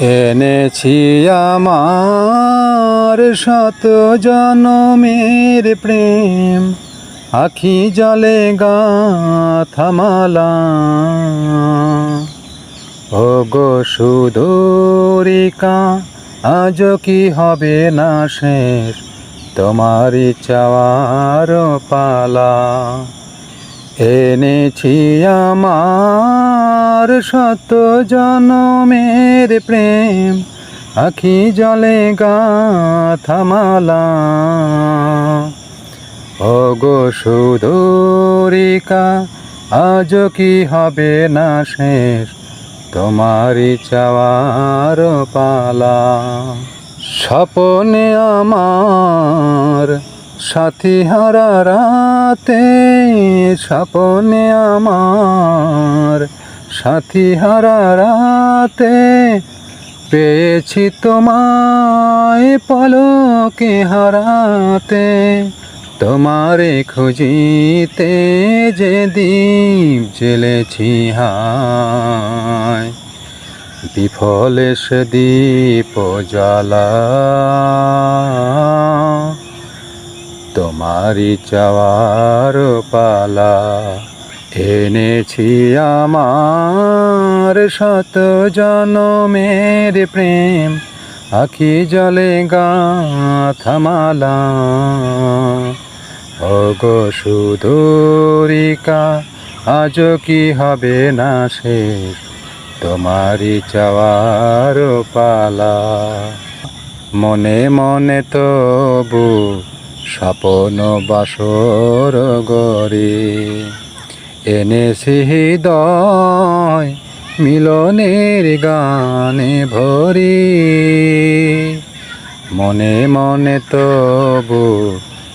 এনেছি আমার শত জনমের প্রেম। আখি জলে গা থামালা ও গো সুদরিকা আজ কি হবে না শেষ? তোমারই চাওয়ার পালা। এনেছি আমার শত জনমের প্রেম, আখি জলে গা থামালা। ও গো সুদরিকা আজ কি হবে না শেষ? তোমারই চাওয়ার পালা। স্বপনে আমার সাথী হারা রাতে, স্বপনে আমার সাথী হারা রাতে পেয়েছি তোমায় পলকে হারাতে। তোমারে খুঁজিতে যে দ্বীপ জেলেছি হায়। বিফলে সে দীপ জ্বালা। তোমারই চাওয়ার পালা। এনেছি আমার শত জনমের প্রেম, আখি জলে গা থামালা অগো সুদরিকা আজ কি হবে না শেষ? তোমারই চাওয়ার পালা। মনে মনে তবু স্বপন বাসর গরে এনেছি হৃদয় মিলনের গানে ভরি। মনে মনে তবু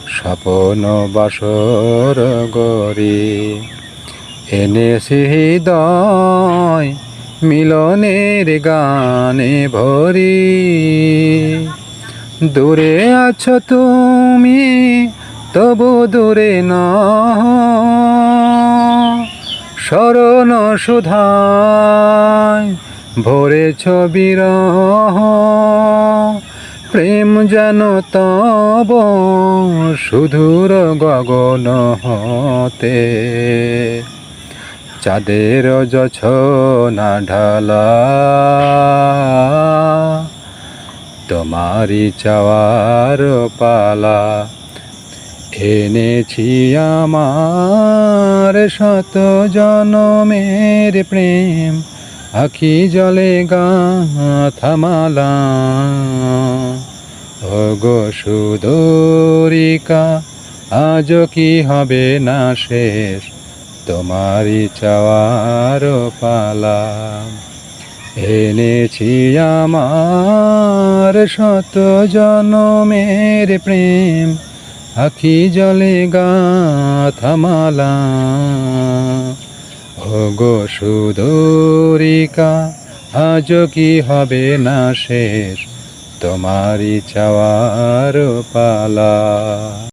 স্বপন বাসর গরি এনেছি হৃদয় মিলনের গানে ভরি। দূরে আছো তুমি, তবু দূরে না শরণ সুধায় ভরে ছবির প্রেম যেন তব সুদূর গগন হতে। চাঁদের যছ না ঢালা, তোমারই চাওয়ার পালা এনেছি আমার শত জনমের প্রেম, আখি জলে গা থামালা গো সুদরিকা আজ কি হবে না শেষ? তোমারই চাওয়ার পালা। এনেছি আমার শত জনমের প্রেম আখি জলে গা থামালা ও গো সুদরিকা আজ কি হবে না শেষ? তোমারই চাওয়ার পালা।